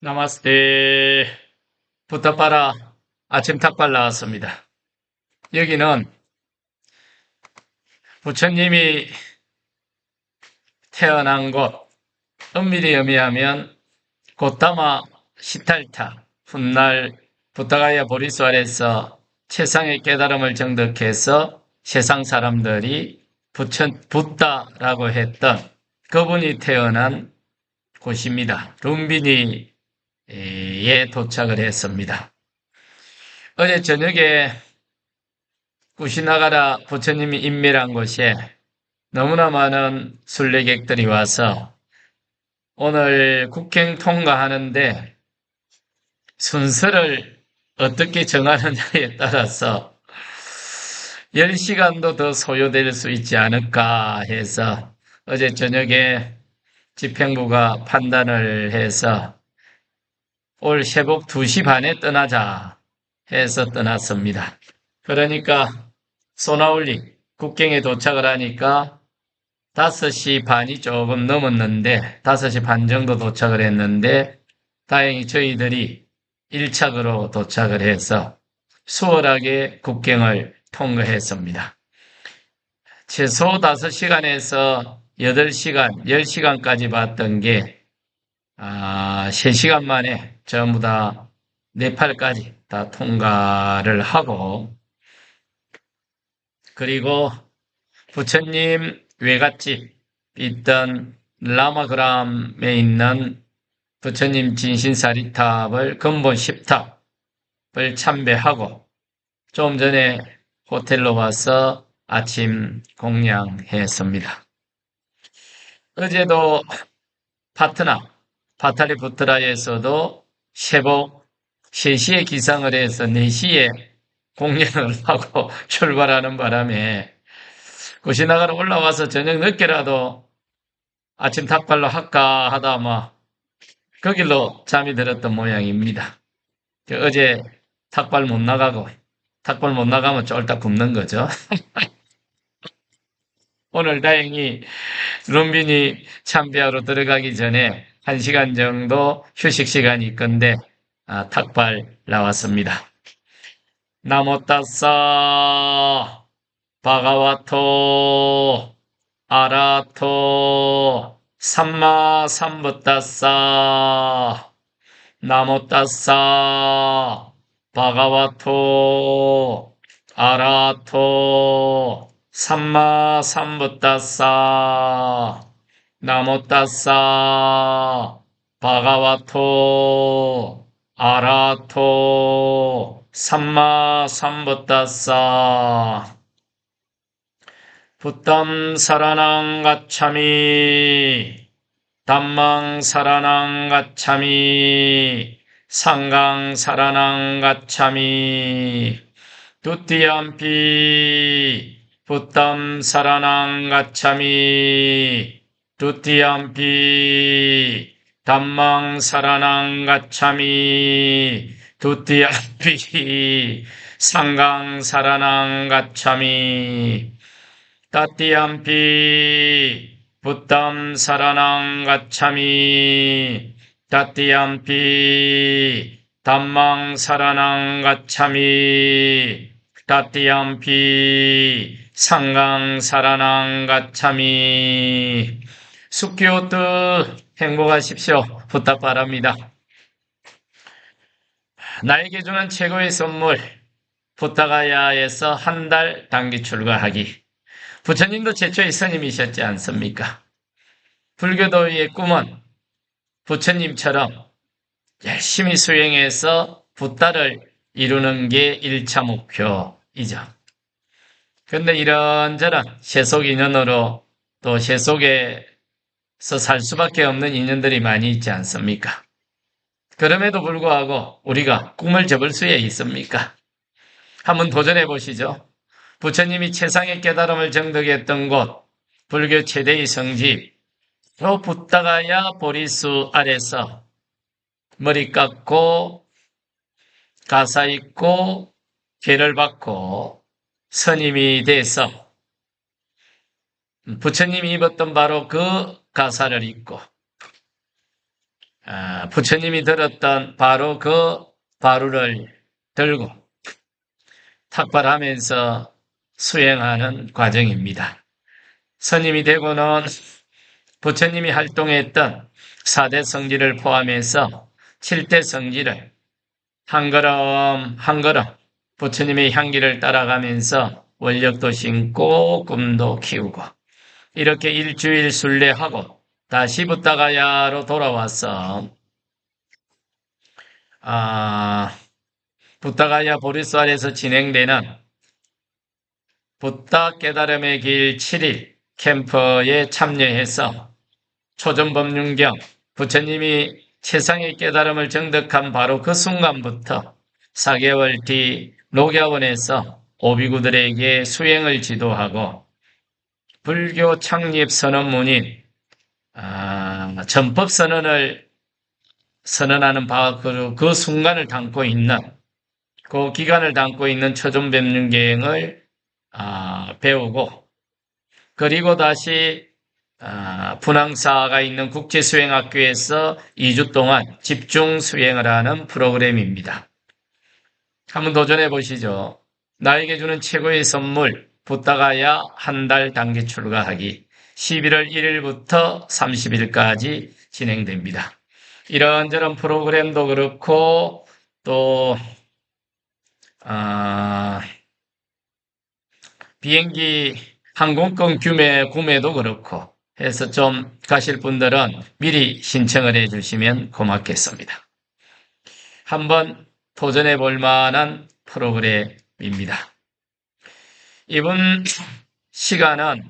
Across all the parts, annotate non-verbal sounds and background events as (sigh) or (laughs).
나마스테. 부탁바라 아침 탁발 나왔습니다. 여기는 부처님이 태어난 곳, 엄밀히 의미하면 고타마 시탈타, 훗날 부타가야 보리수 아래서 최상의 깨달음을 정득해서 세상 사람들이 부처, 붓다라고 했던 그분이 태어난 곳입니다. 룸비니 에 도착을 했습니다. 어제 저녁에 구시나가라 부처님이 인멸한 곳에 너무나 많은 순례객들이 와서 오늘 국행 통과하는데 순서를 어떻게 정하느냐에 따라서 10시간도 더 소요될 수 있지 않을까 해서 어제 저녁에 집행부가 판단을 해서 올 새벽 2시 반에 떠나자 해서 떠났습니다. 그러니까 소나울리 국경에 도착을 하니까 5시 반이 조금 넘었는데 5시 반 정도 도착을 했는데 다행히 저희들이 1차으로 도착을 해서 수월하게 국경을 통과했습니다. 최소 5시간에서 8시간, 10시간까지 봤던 게 아, 3시간 만에 전부 다 네팔까지 다 통과를 하고 그리고 부처님 외갓집 있던 라마그람에 있는 부처님 진신사리탑을 근본 10탑을 참배하고 좀 전에 호텔로 와서 아침 공양했습니다. 어제도 파트나, 파탈리푸트라에서도 새벽 3시에 기상을 해서 4시에 공연을 (laughs) 하고 출발하는 바람에 구시나가로 올라와서 저녁 늦게라도 아침 닭발로 할까 하다 뭐그 길로 잠이 들었던 모양입니다. 어제 닭발 못 나가고 닭발 못 나가면 쫄딱 굶는 거죠. (laughs) 오늘 다행히 룸빈이 참배하러 들어가기 전에 1시간 정도 휴식 시간이 있건데 아, 탁발 나왔습니다. 나모따싸 바가와토 아라토 삼마 삼부따싸 나모따싸 바가와토 아라토 삼마 삼부따싸 나모따싸 바가와토 아라토 삼마 삼부따싸 부담 사라낭 가참이 담망 사라낭 가참이 상강 사라낭 가참이 두띠암피 부담 사라낭 가참이 두띠암피 담망 사라낭 가참이 두띠암피 상강 사라낭 가참이 따띠암피 부담 사라낭 가참이 따띠암피 담망 사라낭 가참이 따띠암피 상강 사라낭 가참이 숙교뜨 행복하십시오. 부탁 바랍니다. 나에게 주는 최고의 선물 부탁하야에서 한 달 단기 출가하기. 부처님도 최초의 스님이셨지 않습니까? 불교도의 꿈은 부처님처럼 열심히 수행해서 부따를 이루는 게 1차 목표이죠. 근데 이런저런 세속 인연으로 또 세속에서 살 수밖에 없는 인연들이 많이 있지 않습니까? 그럼에도 불구하고 우리가 꿈을 접을 수에 있습니까? 한번 도전해 보시죠. 부처님이 최상의 깨달음을 정득했던 곳, 불교 최대의 성지, 저 붓다가야 보리수 아래서 머리 깎고 가사 있고 죄를 받고 선임이 돼서 부처님이 입었던 바로 그 가사를 입고 아, 부처님이 들었던 바로 그 바루를 들고 탁발하면서 수행하는 과정입니다. 선임이 되고는 부처님이 활동했던 4대 성지를 포함해서 7대 성지를 한 걸음 한 걸음 부처님의 향기를 따라가면서 원력도 심고 꿈도 키우고 이렇게 일주일 순례하고 다시 부타가야로 돌아와서 아, 부타가야 보리쌀에서 진행되는 부타 깨달음의 길 7일 캠프에 참여해서 초전법륜경 부처님이 세상의 깨달음을 정득한 바로 그 순간부터 4개월 뒤 녹야원에서 오비구들에게 수행을 지도하고 불교 창립 선언문인 아, 전법 선언을 선언하는 바, 그, 그 순간을 담고 있는 그 기간을 담고 있는 초전법륜경을 아, 배우고 그리고 다시 아, 분황사가 있는 국제수행학교에서 2주 동안 집중 수행을 하는 프로그램입니다. 한번 도전해 보시죠. 나에게 주는 최고의 선물, 붙다가야 한 달 단기 출가하기. 11월 1일부터 30일까지 진행됩니다. 이런저런 프로그램도 그렇고, 또, 아, 비행기 항공권 구매, 구매도 그렇고 해서 좀 가실 분들은 미리 신청을 해 주시면 고맙겠습니다. 한번 도전해 볼 만한 프로그램입니다. 이번 시간은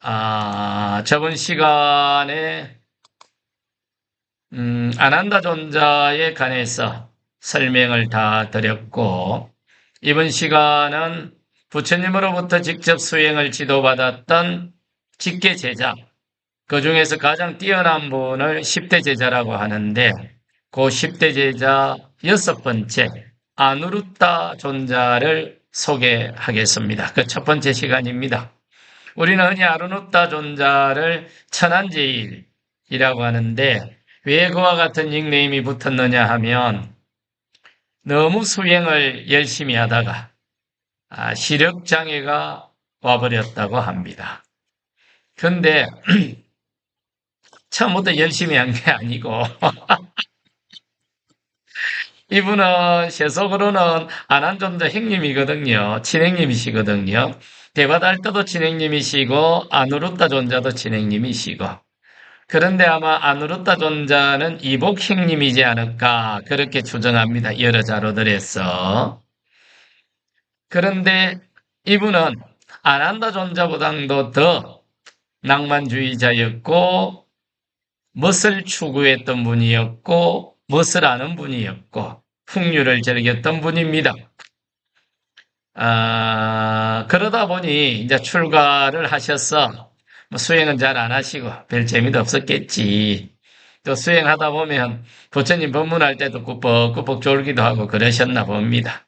아, 저번 시간에 음, 아난다 존자에 관해서 설명을 다 드렸고 이번 시간은 부처님으로부터 직접 수행을 지도받았던 직계 제자 그 중에서 가장 뛰어난 분을 10대 제자라고 하는데 그 10대 제자 여섯 번째 아누루타 존자를 소개하겠습니다. 그 첫 번째 시간입니다. 우리는 흔히 아누루타 존자를 천안제일이라고 하는데 왜 그와 같은 닉네임이 붙었느냐 하면 너무 수행을 열심히 하다가 아, 시력 장애가 와버렸다고 합니다. 근데 (clears throat) 처음부터 열심히 한 게 아니고 (laughs) 이분은 세속으로는 안한존자 형님이거든요. 친행님이시거든요. 대바달 때도 친행님이시고 아누르타 존자도 친행님이시고 그런데 아마 아누르타 존자는 이복 형님이지 않을까 그렇게 추정합니다. 여러 자료들에서 그런데 이분은 아난다 존자보다도 더 낭만주의자였고 멋을 추구했던 분이었고 멋을 아는 분이었고 풍류를 즐겼던 분입니다. 아, 그러다 보니 이제 출가를 하셔서 뭐 수행은 잘 안 하시고 별 재미도 없었겠지. 또 수행하다 보면 부처님 법문할 때도 꾸벅꾸벅 졸기도 하고 그러셨나 봅니다.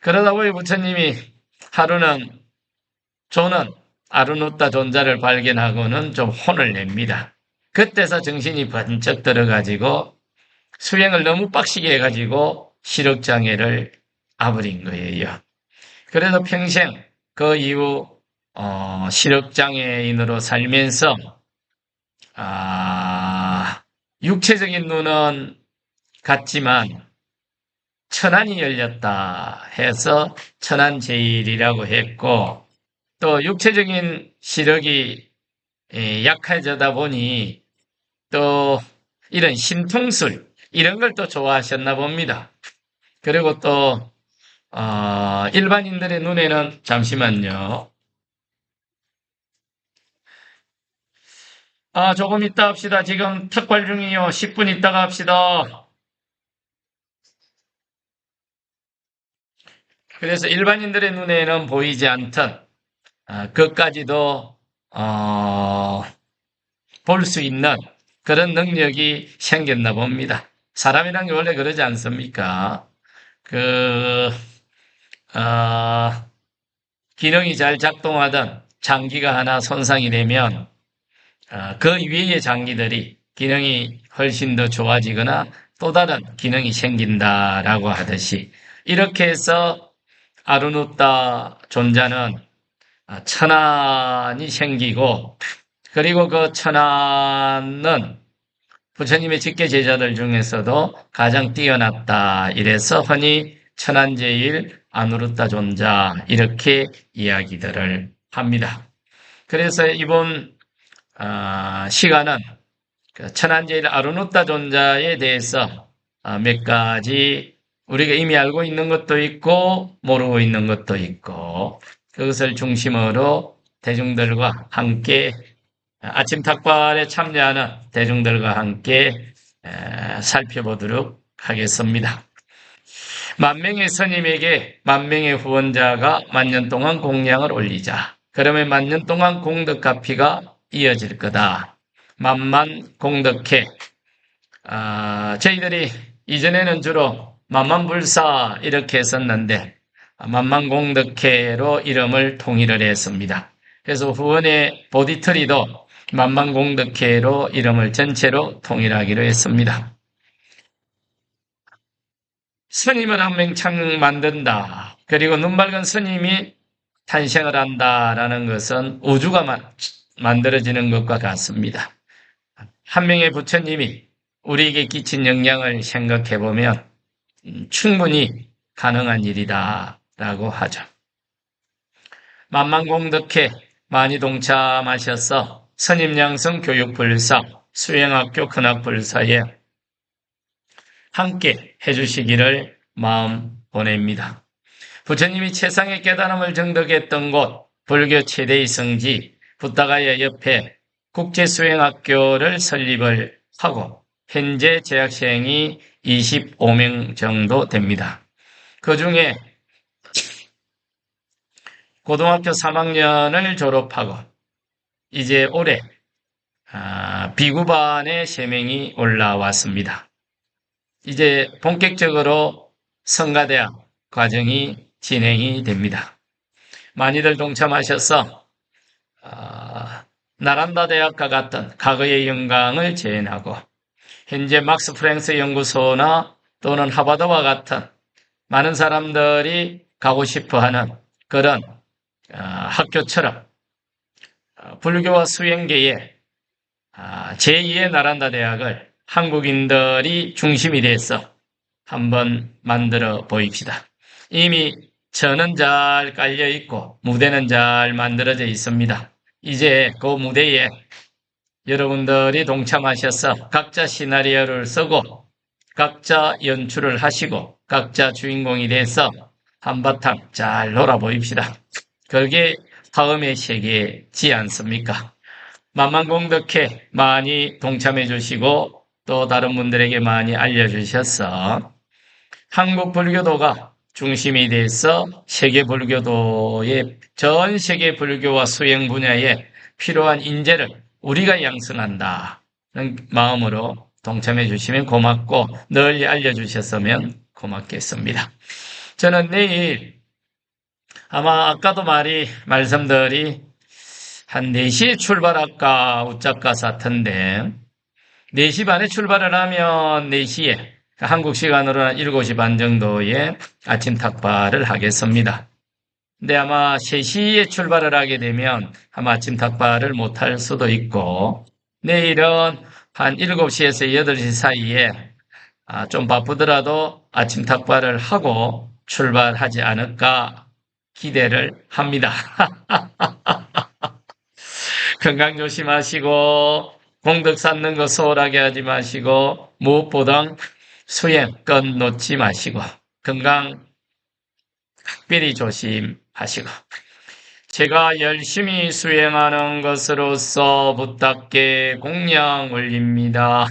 그러다 보니 부처님이 하루는 조는 아르누타 존자를 발견하고는 좀 혼을 냅니다. 그때서 정신이 번쩍 들어가지고 수행을 너무 빡시게 해가지고 시력장애를 아버린 거예요. 그래서 평생 그 이후 어, 시력장애인으로 살면서 아, 육체적인 눈은 같지만 천안이 열렸다 해서 천안 제일이라고 했고 또 육체적인 시력이 약해져다 보니 또 이런 심통술 이런 걸 또 좋아하셨나 봅니다. 그리고 또 어, 일반인들의 눈에는 잠시만요. 아, 조금 있다 합시다. 지금 특발 중이요. 10분 있다가 합시다. 그래서 일반인들의 눈에는 보이지 않던 아, 그까지도 어, 볼 수 있는 그런 능력이 생겼나 봅니다. 사람이란 게 원래 그러지 않습니까? 그, 어, 기능이 잘 작동하던 장기가 하나 손상이 되면 어, 그 위의 장기들이 기능이 훨씬 더 좋아지거나 또 다른 기능이 생긴다라고 하듯이 이렇게 해서 아르누타 존자는 천안이 생기고 그리고 그 천안은 부처님의 직계 제자들 중에서도 가장 뛰어났다. 이래서 흔히 천안제일 아누르타 존자 이렇게 이야기들을 합니다. 그래서 이번 아, 시간은 그 천안제일 아르누타 존자에 대해서 아, 몇 가지 우리가 이미 알고 있는 것도 있고 모르고 있는 것도 있고 그것을 중심으로 대중들과 함께 아침 탁발에 참여하는 대중들과 함께 살펴보도록 하겠습니다. 만 명의 스님에게 만 명의 후원자가 만 년 동안 공양을 올리자. 그러면 만 년 동안 공덕가피가 이어질 거다. 만만 공덕해. 아, 저희들이 이전에는 주로 만만불사 이렇게 했었는데 만만공덕회로 이름을 통일을 했습니다. 그래서 후원의 보디트리도 만만공덕회로 이름을 전체로 통일하기로 했습니다. 스님을 한 명창 만든다. 그리고 눈밝은 스님이 탄생을 한다라는 것은 우주가 만들어지는 것과 같습니다. 한 명의 부처님이 우리에게 끼친 영향을 생각해 보면 충분히 가능한 일이다 라고 하죠. 만만공덕회 많이 동참하셔서 선임양성 교육불사, 수행학교 근학불사에 함께 해주시기를 마음 보냅니다. 부처님이 최상의 깨달음을 정덕했던 곳 불교 최대의 성지 부다가야 옆에 국제수행학교를 설립을 하고 현재 재학생이 25명 정도 됩니다. 그 중에 고등학교 3학년을 졸업하고 이제 올해 아, 비구반에 3명이 올라왔습니다. 이제 본격적으로 성가대학 과정이 진행이 됩니다. 많이들 동참하셔서 아, 나란다 대학과 같은 과거의 영광을 재현하고 현재 막스 프랭스 연구소나 또는 하버드와 같은 많은 사람들이 가고 싶어 하는 그런 어, 학교처럼 어, 불교와 수행계의 아, 제2의 나란다 대학을 한국인들이 중심이 돼서 한번 만들어 보입시다. 이미 저는 잘 깔려 있고 무대는 잘 만들어져 있습니다. 이제 그 무대에 여러분들이 동참하셔서 각자 시나리오를 쓰고 각자 연출을 하시고 각자 주인공이 돼서 한바탕 잘 놀아 보입시다. 그게 다음의 세계지 않습니까? 만만공덕회 많이 동참해 주시고 또 다른 분들에게 많이 알려주셔서 한국 불교도가 중심이 돼서 세계 불교도의 전 세계 불교와 수행 분야에 필요한 인재를 우리가 양성한다는 마음으로 동참해 주시면 고맙고 널리 알려주셨으면 고맙겠습니다. 저는 내일 아마 아까도 말이 말씀들이 한 4시에 출발할까 우짝가 사텐데 4시 반에 출발을 하면 4시에 한국 시간으로는 7시 반 정도에 아침 탁발을 하겠습니다. 근데 아마 3시에 출발을 하게 되면 아마 아침 탁발을 못할 수도 있고 내일은 한 7시에서 8시 사이에 아, 좀 바쁘더라도 아침 탁발을 하고 출발하지 않을까 기대를 합니다. (laughs) 건강 조심하시고 공덕 쌓는 거 소홀하게 하지 마시고 무엇보다 수행 건 놓지 마시고 건강 특별히 조심하시고 제가 열심히 수행하는 것으로서 부탁께 공양 올립니다.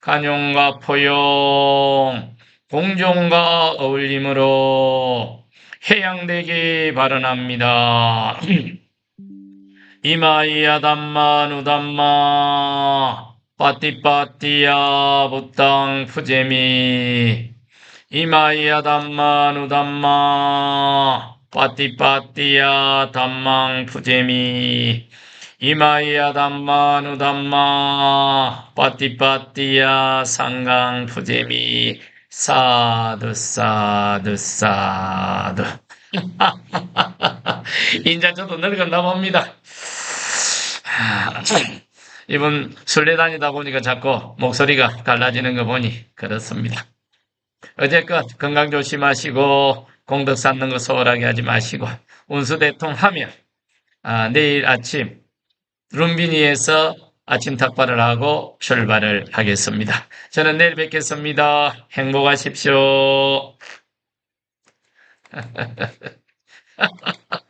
간용과 포용, 공종과 어울림으로 해양되기 바라납니다. (clears throat) 이마이야 담마 누담마 빠띠빠띠야 부땅 푸제미. 이마이야 담마 누담마 빠띠빠띠야 담망 푸제미. 이마이야 담마 누담마 빠띠빠띠야 상강 푸제미 사두 사두 사두 인자 저도 늙었나 봅니다. (clears throat) 이분 술래 다니다 보니까 자꾸 목소리가 갈라지는 거 보니 그렇습니다. 어제껏 건강 조심하시고 공덕 쌓는 거 소홀하게 하지 마시고 운수 대통 하면 아, 내일 아침 룸비니에서 아침 탁발을 하고 출발을 하겠습니다. 저는 내일 뵙겠습니다. 행복하십시오. (laughs)